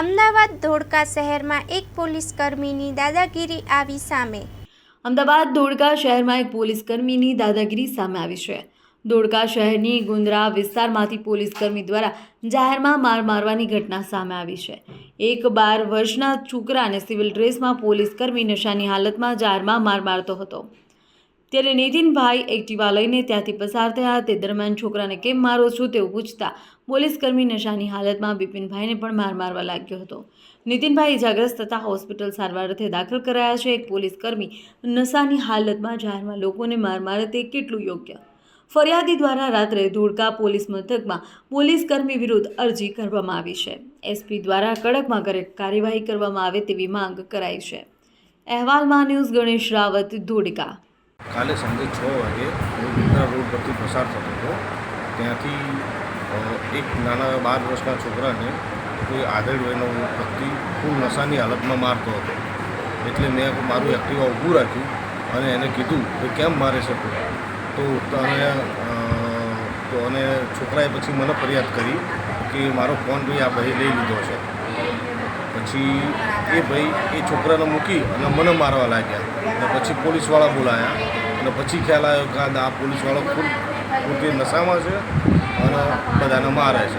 અમદાવાદ ધોળકા શહેરમાં એક પોલીસ કર્મીની દાદાગીરી આવી સામે. અમદાવાદ ધોળકા શહેરમાં એક પોલીસ કર્મીની દાદાગીરી સામે આવી છે. ધોળકા શહેરની ગુંદરા વિસ્તારમાંથી પોલીસ કર્મી દ્વારા જાહેરમાં માર મારવાની ઘટના સામે આવી છે. એક બાર વર્ષના છોકરાને સિવિલ ડ્રેસમાં પોલીસ કર્મી નશાની હાલતમાં જાહેરમાં માર મારતો હતો. ત્યારે નીતિનભાઈ એક્ટિવા લઈને ત્યાંથી પસાર થયા. તે દરમિયાન છોકરાને કેમ મારો છો તેવું પૂછતા પોલીસ કર્મી નશાની હાલતમાં બિપિનભાઈને પણ માર મારવા લાગ્યો હતો. નીતિનભાઈ ઇજાગ્રસ્ત થતા હોસ્પિટલ સારવાર અર્થે દાખલ કરાયા છે. એક પોલીસ કર્મી નશાની હાલતમાં જાહેરમાં લોકોને માર મારે તે કેટલું યોગ્ય? ફરિયાદી દ્વારા રાત્રે ધોળકા પોલીસ મથકમાં પોલીસ કર્મી વિરુદ્ધ અરજી કરવામાં આવી છે. એસપી દ્વારા કડકમાં કડક કાર્યવાહી કરવામાં આવે તેવી માંગ કરાઈ છે. અહેવાલમાં ન્યૂઝ ગણેશ રાવત ધોળકા કાલે સાંજે છ વાગે હું બિંદ્રા રોડ પરથી પસાર થતો હતો. ત્યાંથી એક નાના બાર વર્ષના છોકરાને કોઈ આધેડ વયનો ફૂલ નશાની હાલતમાં મારતો હતો. એટલે મેં મારું એક્ટિવા ઊભું રાખ્યું અને એને કીધું કે કેમ મારે છે તો? તને તો અને છોકરાએ પછી મને ફરિયાદ કરી કે મારો ફોન ભાઈ, આ ભાઈ લઈ લીધો છે. પછી એ ભાઈ એ છોકરાને મૂકી અને મને મારવા લાગ્યા. અને પછી પોલીસવાળા બોલાયા. અને પછી ખ્યાલ આવ્યો કે આ પોલીસવાળો ફૂલ પૂરતી નશામાં છે અને બધાને મારે છે.